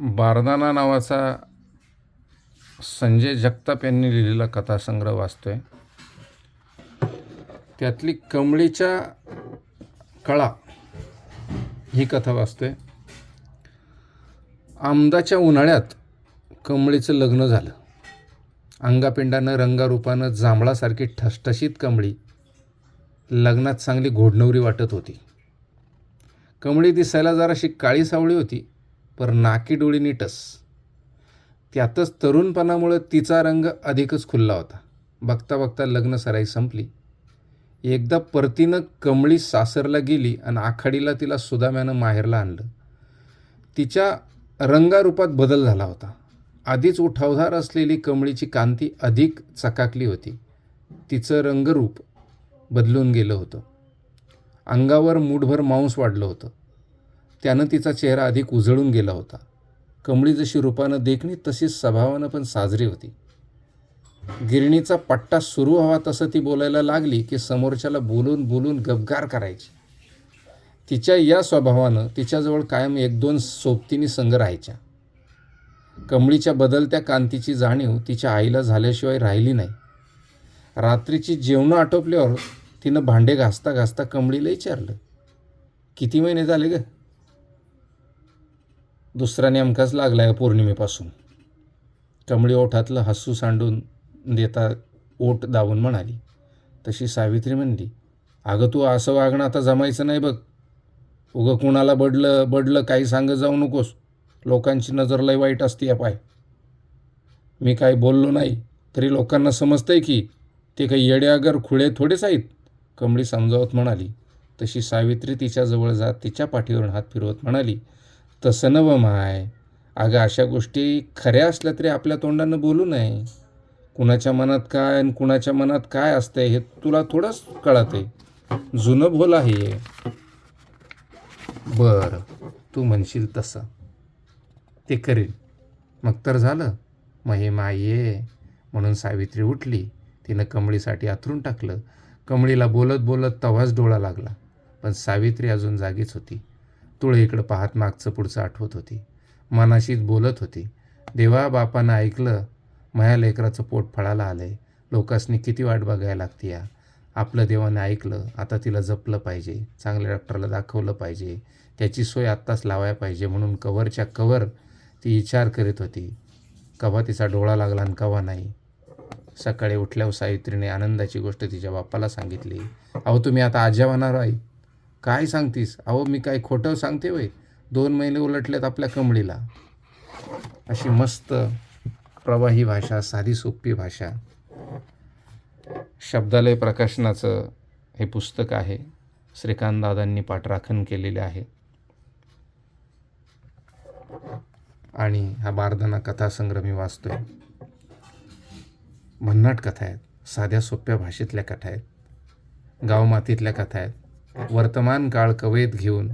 बारदाना नावाचा संजय जगताप यांनी लिहिलेला कथासंग्रह वाचतो आहे त्यातली कमळीच्या कळा ही कथा वाचतो आहे आमदाच्या उन्हाळ्यात कमळीचं लग्न झालं. अंगापिंडानं रंगारूपानं जांभळासारखी ठसठशीत कमळी लग्नात चांगली घोडनवरी वाटत होती. कमळी दिसायला जराशी काळी सावळी होती. पर नाकी डोळी नीटस. त्यातच तरुणपणामुळं तिचा रंग अधिकच खुलला होता. बघता बघता लग्न सराई संपली. एकदा परतीनं कमळी सासरला गेली आणि आखाडीला तिला सुदाम्यानं माहेरला आणलं. तिच्या रंगारूपात बदल झाला होता. आधीच उठावधार असलेली कमळीची कांती अधिक चकाकली होती. तिचं रंगरूप बदलून गेलं होतं. अंगावर मूठभर मांस वाढलं होतं. त्यानं तिचा चेहरा अधिक उजळून गेला होता. कमळी जशी रूपानं देखणी तशीच स्वभावानं पण साजरी होती. गिरणीचा पट्टा सुरू व्हावा तसं ती बोलायला लागली की समोरच्याला बोलून बोलून गबगार करायची. तिच्या या स्वभावानं तिच्याजवळ कायम एक दोन सोबतीनी संघ राहायच्या. कमळीच्या बदलत्या कांतीची जाणीव तिच्या आईला झाल्याशिवाय राहिली नाही. रात्रीची जेवणं आटोपल्यावर तिनं भांडे घासता घासता कमळीला विचारलं किती महिने झाले ग? दुसरा नेमकाच लागला आहे पौर्णिमेपासून. कमळी ओठातलं हसू सांडून देता ओठ दाबून म्हणाली. तशी सावित्री म्हणली अगं तू असं वागणं आता जमायचं नाही बघ. उगं कुणाला बडलं बडलं काही सांगत जाऊ नकोस. लोकांची नजर लय वाईट असते या पाय. मी काही बोललो नाही तरी लोकांना समजतंय की ते काही येडे अगर खुळे थोडेच आहेत कमळी समजावत म्हणाली. तशी सावित्री तिच्याजवळ जात तिच्या पाठीवरून हात फिरवत म्हणाली तसं नवं माय. अगं अशा गोष्टी खऱ्या असल्या तरी आपल्या तोंडानं बोलू नये. कुणाच्या मनात काय आणि कुणाच्या मनात काय असतंय हे तुला थोडंच कळत आहे जुनं बोल आहे बरं तू म्हणशील तसं. ते करेल. मग तर झालं. मग हे माय ये. म्हणून सावित्री उठली. तिनं कमळीसाठी आथरून टाकलं. कमळीला बोलत बोलत तवाच डोळा लागला. पण सावित्री अजून जागीच होती. तुळे इकडं पाहत मागचं पुढचं आठवत होती. मनाशीच बोलत होती. देवा बापानं ऐकलं माया लेकराचं पोट फळाला आलं आहे लोकांसनी किती वाट बघायला लागते या. आपलं देवाने ऐकलं आता तिला जपलं पाहिजे चांगल्या डॉक्टरला दाखवलं पाहिजे. त्याची सोय आत्ताच लावायला पाहिजे म्हणून कवरच्या कवर ती विचार करीत होती. कवा तिचा डोळा लागला आणि कवा नाही. सकाळी उठल्यावर सावित्रीने आनंदाची गोष्ट तिच्या बाप्पाला सांगितली. अहो तुम्ही आता आज्या होणार आहे. काय सांगतीस? अहो मी काय खोटं सांगते वय दोन महिने उलटलेत आपल्या कमळीला. अशी मस्त प्रवाही भाषा साधी सोपी भाषा. शब्दालय प्रकाशनाचं हे पुस्तक आहे. श्रीकांत दादांनी पाठराखण केलेले आहे. आणि हा बारदाना कथासंग्रह मी वाचतोय. भन्नाट कथा आहेत. साध्या सोप्या भाषेतल्या कथा आहेत. गावमातीतल्या कथा आहेत. वर्तमान काळ कवेत घेऊन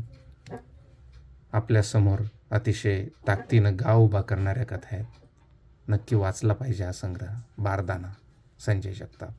आपल्यासमोर अतिशय ताकदीनं गाव उभा करणाऱ्या कथा आहेत. नक्की वाचला पाहिजे हा संग्रह. बारदाना संजय जगताप.